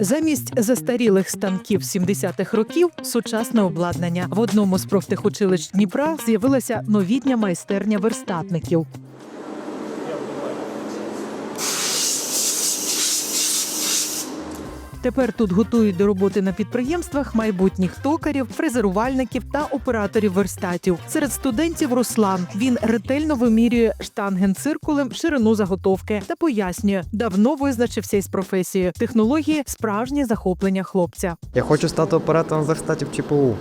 Замість застарілих станків 70-х років сучасне обладнання. В одному з профтехучилищ Дніпра з'явилася новітня майстерня верстатників. Тепер тут готують до роботи на підприємствах майбутніх токарів, фрезерувальників та операторів верстатів. Серед студентів Руслан він ретельно вимірює штангенциркулем ширину заготовки та пояснює, давно визначився із професією. Технології справжнє захоплення хлопця. Я хочу стати оператором верстатів ЧПУ.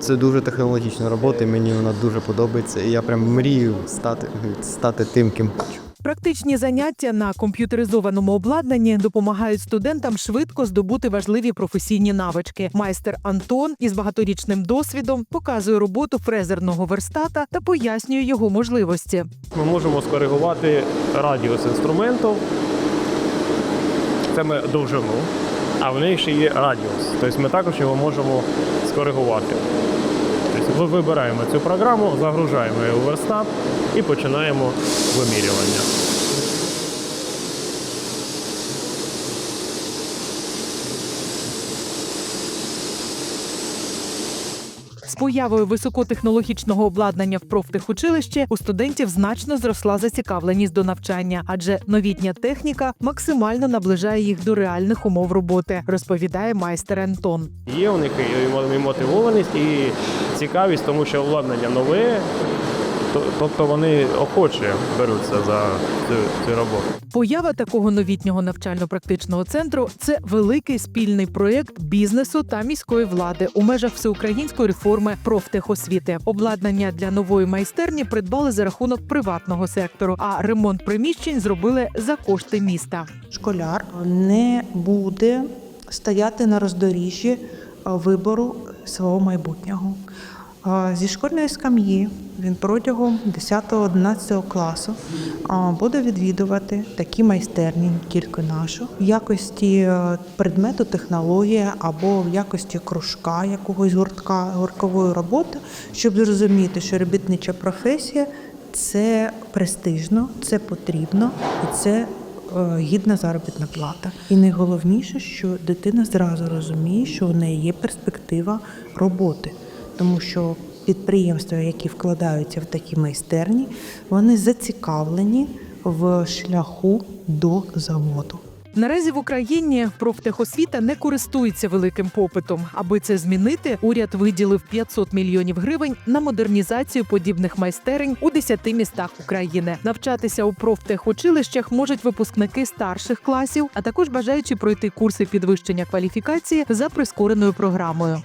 Це дуже технологічна робота, і мені вона дуже подобається. І я прям мрію стати, стати тим, ким хочу. Практичні заняття на комп'ютеризованому обладнанні допомагають студентам швидко здобути важливі професійні навички. Майстер Антон із багаторічним досвідом показує роботу фрезерного верстата та пояснює його можливості. Ми можемо скоригувати радіус інструменту. Це ми довжину, а в неї ще є радіус. Тобто ми також його можемо скоригувати. Тобто ми вибираємо цю програму, загружаємо її у верстат і починаємо вимірювання. З появою високотехнологічного обладнання в профтехучилищі у студентів значно зросла зацікавленість до навчання, адже новітня техніка максимально наближає їх до реальних умов роботи, розповідає майстер Антон. Є у них і мотивованість, і цікавість, тому що обладнання нове, тобто вони охоче беруться за цю, цю роботу. Поява такого новітнього навчально-практичного центру це великий спільний проєкт бізнесу та міської влади у межах всеукраїнської реформи профтехосвіти. Обладнання для нової майстерні придбали за рахунок приватного сектору, а ремонт приміщень зробили за кошти міста. школяр не буде стояти на роздоріжжі е, вибору свого майбутнього. Зі школьної скам'ї він протягом 10-11 класу буде відвідувати такі майстерні, тільки нашу, в якості е, предмету технологія або в якості кружка якогось гуртка гурткової роботи, щоб зрозуміти, що робітнича професія це престижно, це потрібно і це е, гідна заробітна плата. І найголовніше, що дитина зразу розуміє, що у неї є перспектива роботи, тому що підприємства, які вкладаються в такі майстерні, вони зацікавлені в шляху до заводу. Наразі в Україні профтехосвіта не користується великим попитом. Аби це змінити, уряд виділив 500 мільйонів гривень на модернізацію подібних майстерень у 10 містах України. Навчатися у профтехучилищах можуть випускники старших класів, а також бажаючи пройти курси підвищення кваліфікації за прискореною програмою.